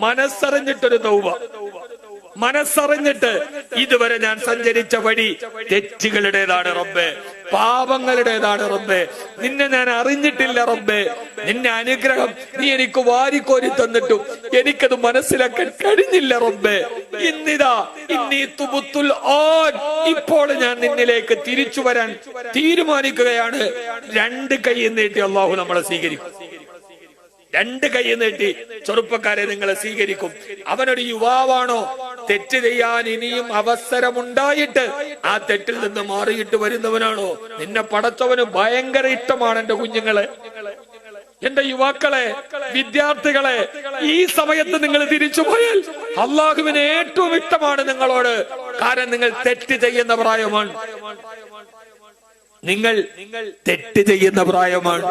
മനസ്സറിഞ്ഞിട്ടൊരു തൗബ. മനസ്സറിഞ്ഞിട്ട് ഇതുവരെ ഞാൻ സഞ്ചരിച്ച വഴി തെറ്റുകളുടേതാണ് റബ്ബേ. പാപങ്ങളുടേതാണ് റബ്ബേ. നിന്നെ ഞാൻ അറിഞ്ഞിട്ടില്ല റബ്ബേ. നിന്നെ അനുഗ്രഹം നീ എനിക്ക് വാരിക്കോരി തന്നിട്ടും എനിക്കത് മനസ്സിലാക്കാൻ കഴിഞ്ഞില്ല റബ്ബേ. ഇന്നി ഇപ്പോൾ ഞാൻ നിന്നിലേക്ക് തിരിച്ചു വരാൻ തീരുമാനിക്കുകയാണ്. രണ്ട് കൈ നീട്ടി അള്ളാഹു നമ്മളെ സ്വീകരിക്കും. രണ്ട് കൈ നീട്ടി ചെറുപ്പക്കാരെ നിങ്ങളെ സ്വീകരിക്കും. അവനൊരു യുവാവാണോ? തെറ്റ് ചെയ്യാൻ ഇനിയും അവസരമുണ്ടായിട്ട് ആ തെറ്റിൽ നിന്ന് മാറിയിട്ട് വരുന്നവനാണോ? നിന്നെ പടച്ചവന് ഭയങ്കര ഇഷ്ടമാണ് എന്റെ കുഞ്ഞുങ്ങളെ. എന്റെ യുവാക്കളെ വിദ്യാർത്ഥികളെ ഈ സമയത്ത് നിങ്ങൾ തിരിച്ചു പോയാൽ അള്ളാഹുവിന് ഏറ്റവും ഇഷ്ടമാണ് നിങ്ങളോട്. കാരണം നിങ്ങൾ തെറ്റ് ചെയ്യുന്ന പ്രായമാണ്. നിങ്ങൾ തെറ്റ് ചെയ്യുന്ന പ്രായമാണ്.